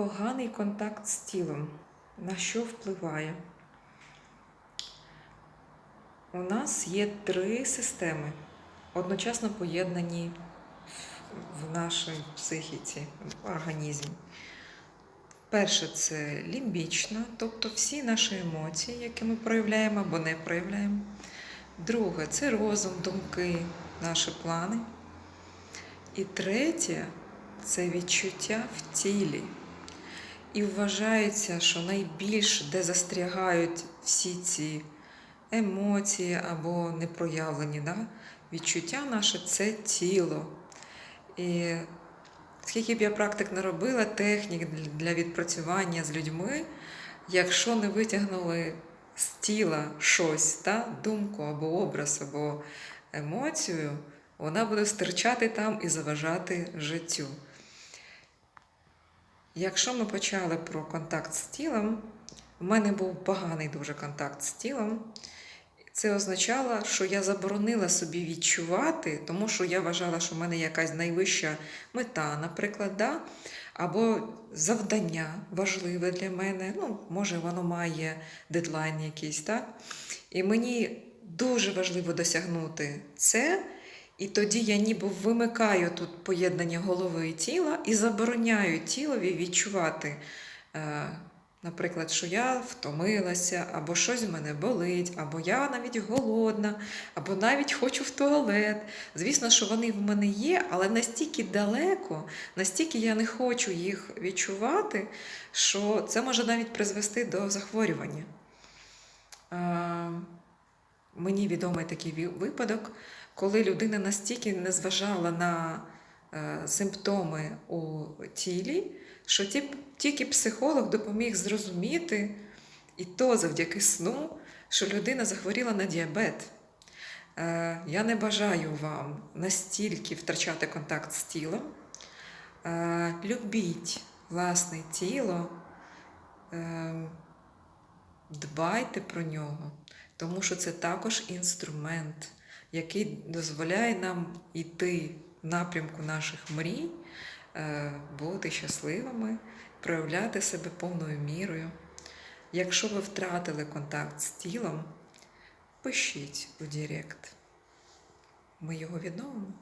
Поганий контакт з тілом. На що впливає? У нас є три системи, одночасно поєднані в- нашій психіці, в організмі. Перше це лімбічна, тобто всі наші емоції, які ми проявляємо або не проявляємо. Друге це розум, думки, наші плани. І третє це відчуття в тілі. І вважається, що найбільше, де застрягають всі ці емоції або непроявлені да? відчуття наше це тіло. І скільки б я практик не робила, технік для відпрацювання з людьми, якщо не витягнули з тіла щось, та, думку або образ, або емоцію, вона буде стирчати там і заважати життю. Якщо ми почали про контакт з тілом, в мене був поганий дуже контакт з тілом. Це означало, що я заборонила собі відчувати, тому що я вважала, що в мене якась найвища мета, наприклад, да? або завдання важливе для мене. Ну, може, воно має дедлайн якийсь, так? І мені дуже важливо досягнути це. І тоді я ніби вимикаю тут поєднання голови і тіла і забороняю тілові відчувати, е, наприклад, що я втомилася, або щось в мене болить, або я навіть голодна, або навіть хочу в туалет. Звісно, що вони в мене є, але настільки далеко, настільки я не хочу їх відчувати, що це може навіть призвести до захворювання. Мені відомий такий випадок, коли людина настільки не зважала на е, симптоми у тілі, що ті, тільки психолог допоміг зрозуміти, і то завдяки сну, що людина захворіла на діабет. Е, я не бажаю вам настільки втрачати контакт з тілом. Е, любіть власне тіло, е, дбайте про нього, тому що це також інструмент, який дозволяє нам йти в напрямку наших мрій, е, бути щасливими, проявляти себе повною мірою. Якщо ви втратили контакт з тілом, пишіть у Директ. Ми його відновимо.